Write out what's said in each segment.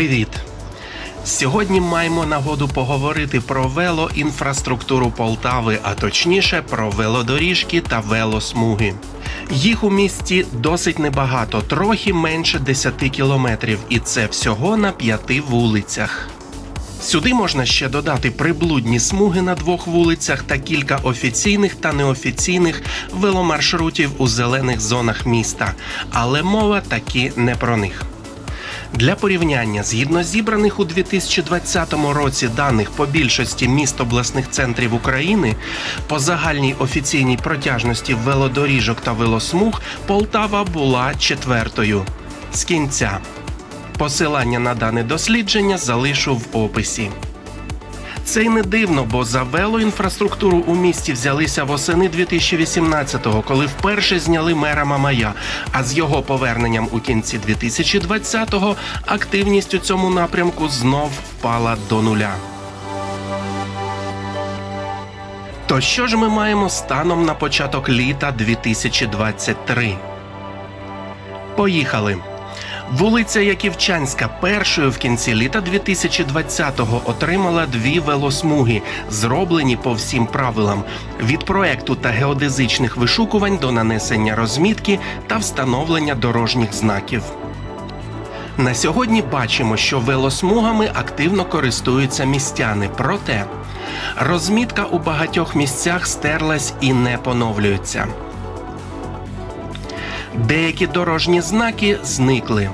Привіт! Сьогодні маємо нагоду поговорити про велоінфраструктуру Полтави, а точніше про велодоріжки та велосмуги. Їх у місті досить небагато, трохи менше 10 кілометрів, і це всього на п'яти вулицях. Сюди можна ще додати приблудні смуги на двох вулицях та кілька офіційних та неофіційних веломаршрутів у зелених зонах міста, але мова таки не про них. Для порівняння, згідно зібраних у 2020 році даних по більшості міст обласних центрів України, по загальній офіційній протяжності велодоріжок та велосмуг Полтава була четвертою. З кінця. Посилання на дане дослідження залишу в описі. Це й не дивно, бо за велоінфраструктуру у місті взялися восени 2018-го, коли вперше зняли мера Мамая. А з його поверненням у кінці 2020-го активність у цьому напрямку знов впала до нуля. То що ж ми маємо станом на початок літа 2023? Поїхали. Вулиця Яківчанська першою в кінці літа 2020-го отримала дві велосмуги, зроблені по всім правилам від проекту та геодезичних вишукувань до нанесення розмітки та встановлення дорожніх знаків. На сьогодні бачимо, що велосмугами активно користуються містяни. Проте розмітка у багатьох місцях стерлась і не поновлюється. Деякі дорожні знаки зникли.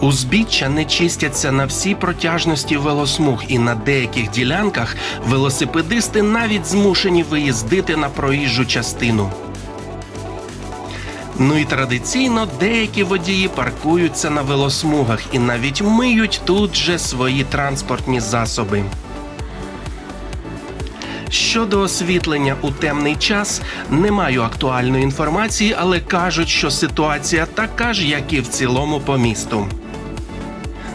Узбіччя не чистяться на всій протяжності велосмуг, і на деяких ділянках велосипедисти навіть змушені виїздити на проїжджу частину. Ну і традиційно деякі водії паркуються на велосмугах і навіть миють тут же свої транспортні засоби. Щодо освітлення у темний час, не маю актуальної інформації, але кажуть, що ситуація така ж, як і в цілому по місту.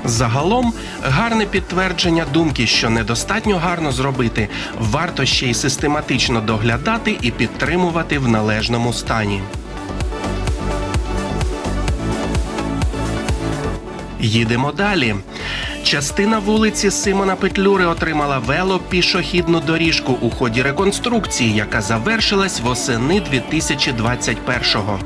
Загалом гарне підтвердження думки, що недостатньо гарно зробити, варто ще й систематично доглядати і підтримувати в належному стані. Їдемо далі. Частина вулиці Симона Петлюри отримала велопішохідну доріжку у ході реконструкції, яка завершилась восени 2021-го.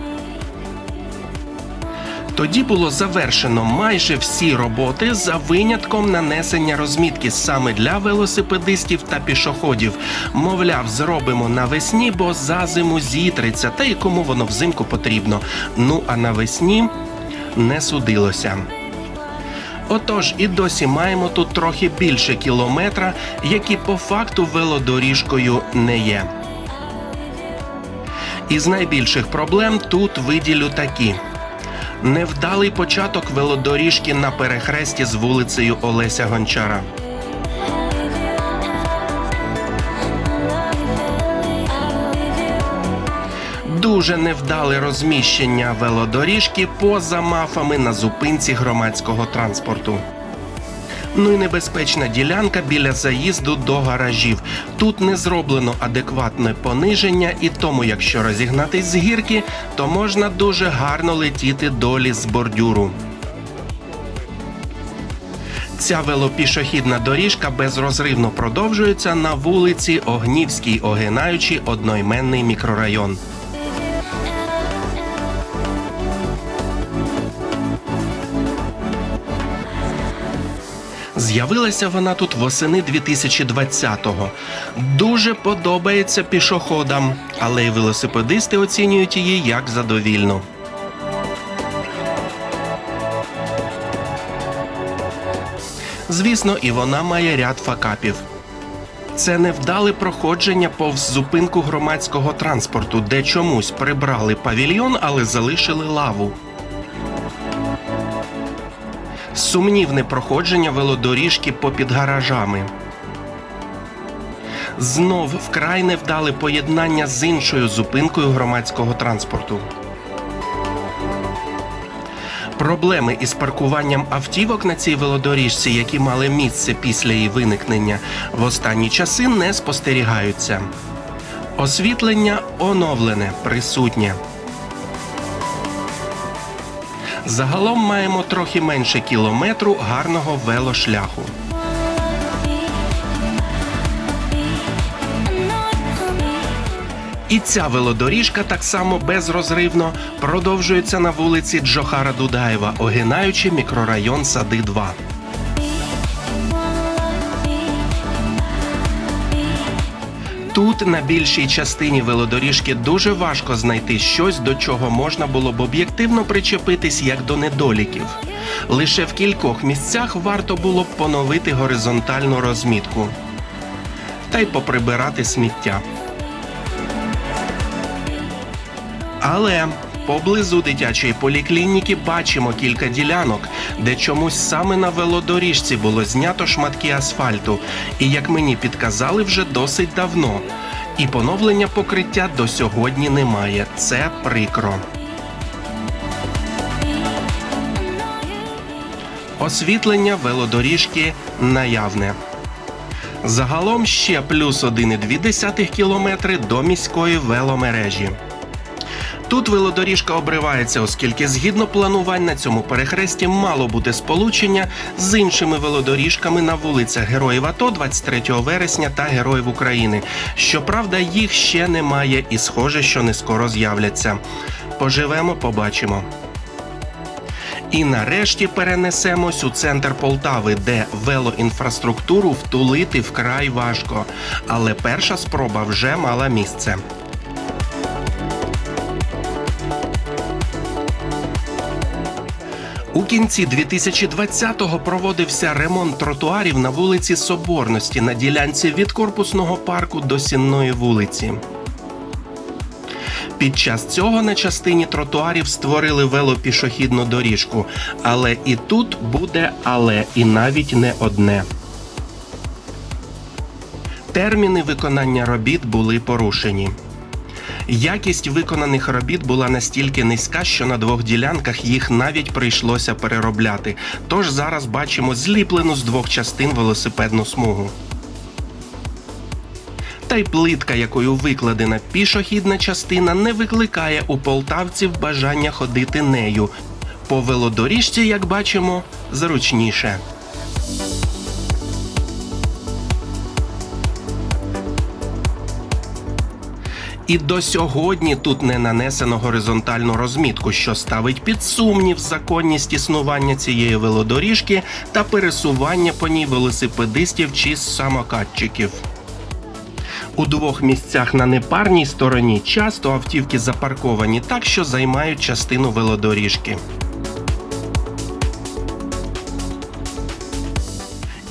Тоді було завершено майже всі роботи за винятком нанесення розмітки саме для велосипедистів та пішоходів. Мовляв, зробимо навесні, бо за зиму зітреться, та й кому воно взимку потрібно. Ну а навесні не судилося. Отож, і досі маємо тут трохи більше кілометра, які по факту велодоріжкою не є. Із найбільших проблем тут виділю такі: невдалий початок велодоріжки на перехресті з вулицею Олеся Гончара. Дуже невдале розміщення велодоріжки поза мафами на зупинці громадського транспорту. Ну і небезпечна ділянка біля заїзду до гаражів. Тут не зроблено адекватне пониження, і тому, якщо розігнатись з гірки, то можна дуже гарно летіти долі з бордюру. Ця велопішохідна доріжка безрозривно продовжується на вулиці Огнівській, огинаючи одноіменний мікрорайон. З'явилася вона тут восени 2020-го. Дуже подобається пішоходам, але й велосипедисти оцінюють її як задовільну. Звісно, і вона має ряд факапів. Це невдале проходження повз зупинку громадського транспорту, де чомусь прибрали павільйон, але залишили лаву. Сумнівне проходження велодоріжки попід гаражами. Знов вкрай невдале поєднання з іншою зупинкою громадського транспорту. Проблеми із паркуванням автівок на цій велодоріжці, які мали місце після її виникнення, в останні часи не спостерігаються. Освітлення оновлене, присутнє. Загалом маємо трохи менше кілометру гарного велошляху. І ця велодоріжка так само безрозривно продовжується на вулиці Джохара Дудаєва, огинаючи мікрорайон Сади 2. Тут на більшій частині велодоріжки дуже важко знайти щось, до чого можна було б об'єктивно причепитись як до недоліків. Лише в кількох місцях варто було б поновити горизонтальну розмітку та й поприбирати сміття. Але поблизу дитячої поліклініки бачимо кілька ділянок, де чомусь саме на велодоріжці було знято шматки асфальту, і як мені підказали, вже досить давно. І поновлення покриття до сьогодні немає. Це прикро. Освітлення велодоріжки наявне. Загалом ще плюс 1,2 кілометри до міської веломережі. Тут велодоріжка обривається, оскільки згідно планувань на цьому перехресті мало бути сполучення з іншими велодоріжками на вулицях Героїв АТО 23 вересня та Героїв України. Щоправда, їх ще немає і схоже, що не скоро з'являться. Поживемо, побачимо. І нарешті перенесемось у центр Полтави, де велоінфраструктуру втулити вкрай важко. Але перша спроба вже мала місце. У кінці 2020-го проводився ремонт тротуарів на вулиці Соборності на ділянці від корпусного парку до Сінної вулиці. Під час цього на частині тротуарів створили велопішохідну доріжку, але і тут буде але, і навіть не одне. Терміни виконання робіт були порушені. Якість виконаних робіт була настільки низька, що на двох ділянках їх навіть прийшлося переробляти. Тож зараз бачимо зліплену з двох частин велосипедну смугу. Та й плитка, якою викладена пішохідна частина, не викликає у полтавців бажання ходити нею. По велодоріжці, як бачимо, зручніше. І до сьогодні тут не нанесено горизонтальну розмітку, що ставить під сумнів законність існування цієї велодоріжки та пересування по ній велосипедистів чи самокатчиків. У двох місцях на непарній стороні часто автівки запарковані так, що займають частину велодоріжки.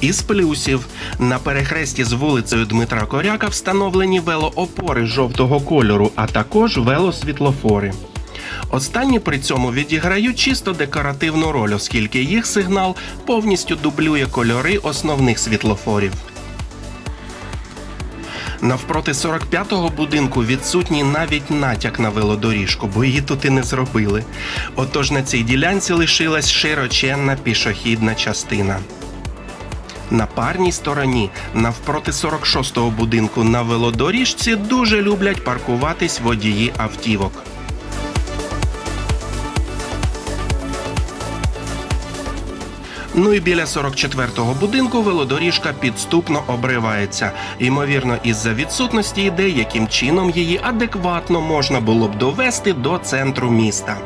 Із плюсів на перехресті з вулицею Дмитра Коряка встановлені велоопори жовтого кольору, а також велосвітлофори. Останні при цьому відіграють чисто декоративну роль, оскільки їх сигнал повністю дублює кольори основних світлофорів. Навпроти 45-го будинку відсутній навіть натяк на велодоріжку, бо її тут і не зробили. Отож на цій ділянці лишилась широченна пішохідна частина. На парній стороні, навпроти 46-го будинку на велодоріжці, дуже люблять паркуватись водії автівок. Ну і біля 44-го будинку велодоріжка підступно обривається. Ймовірно, із-за відсутності ідей, яким чином її адекватно можна було б довести до центру міста.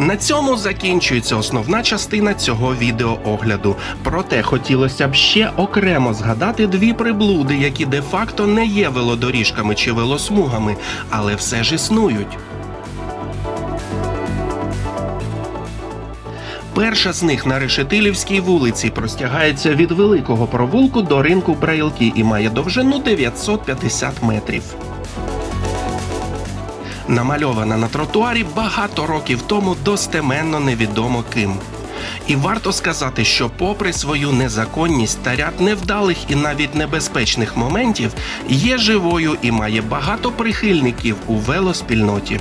На цьому закінчується основна частина цього відеоогляду. Проте хотілося б ще окремо згадати дві приблуди, які де-факто не є велодоріжками чи велосмугами, але все ж існують. Перша з них на Решетилівській вулиці простягається від великого провулку до ринку Браїлки і має довжину 950 метрів. Намальована на тротуарі багато років тому достеменно невідомо ким. І варто сказати, що, попри свою незаконність та ряд невдалих і навіть небезпечних моментів, є живою і має багато прихильників у велоспільноті.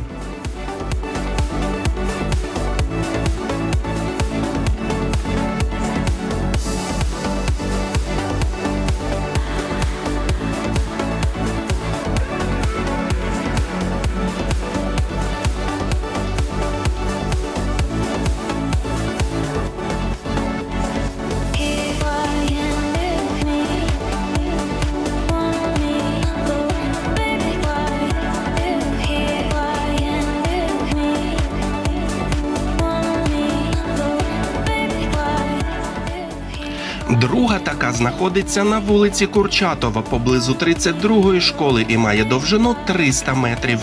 Друга така знаходиться на вулиці Курчатова поблизу 32-ї школи і має довжину 300 метрів.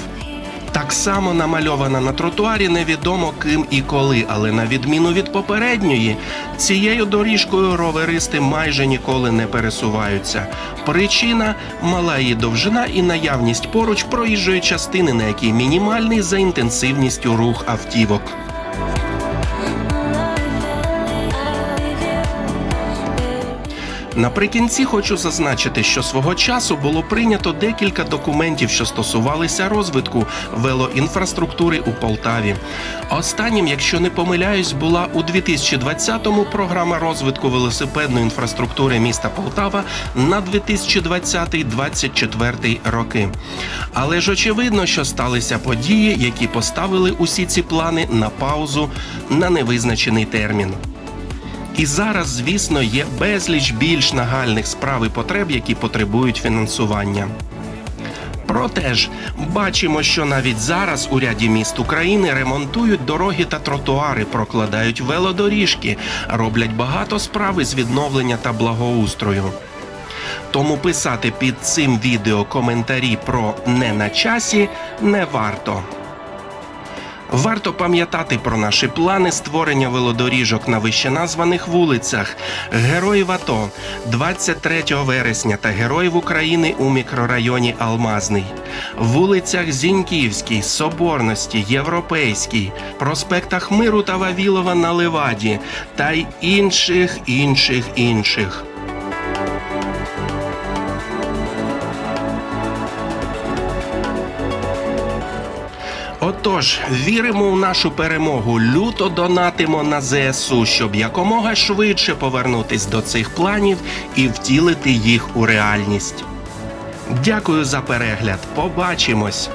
Так само намальована на тротуарі невідомо ким і коли, але на відміну від попередньої, цією доріжкою роверисти майже ніколи не пересуваються. Причина мала її довжина і наявність поруч проїжджої частини, на якій мінімальний за інтенсивністю рух автівок. Наприкінці хочу зазначити, що свого часу було прийнято декілька документів, що стосувалися розвитку велоінфраструктури у Полтаві. Останнім, якщо не помиляюсь, була у 2020-му програма розвитку велосипедної інфраструктури міста Полтава на 2020-2024 роки. Але ж очевидно, що сталися події, які поставили усі ці плани на паузу на невизначений термін. І зараз, звісно, є безліч більш нагальних справ і потреб, які потребують фінансування. Проте ж бачимо, що навіть зараз у ряді міст України ремонтують дороги та тротуари, прокладають велодоріжки, роблять багато справ із відновлення та благоустрою. Тому писати під цим відео коментарі про не на часі не варто. Варто пам'ятати про наші плани створення велодоріжок на вищеназваних вулицях, героїв АТО 23 вересня та героїв України у мікрорайоні Алмазний, вулицях Зіньківській, Соборності, Європейській, проспектах Миру та Вавілова на Леваді та й інших, інших, інших. Отож, віримо в нашу перемогу, люто донатимо на ЗСУ, щоб якомога швидше повернутись до цих планів і втілити їх у реальність. Дякую за перегляд. Побачимось!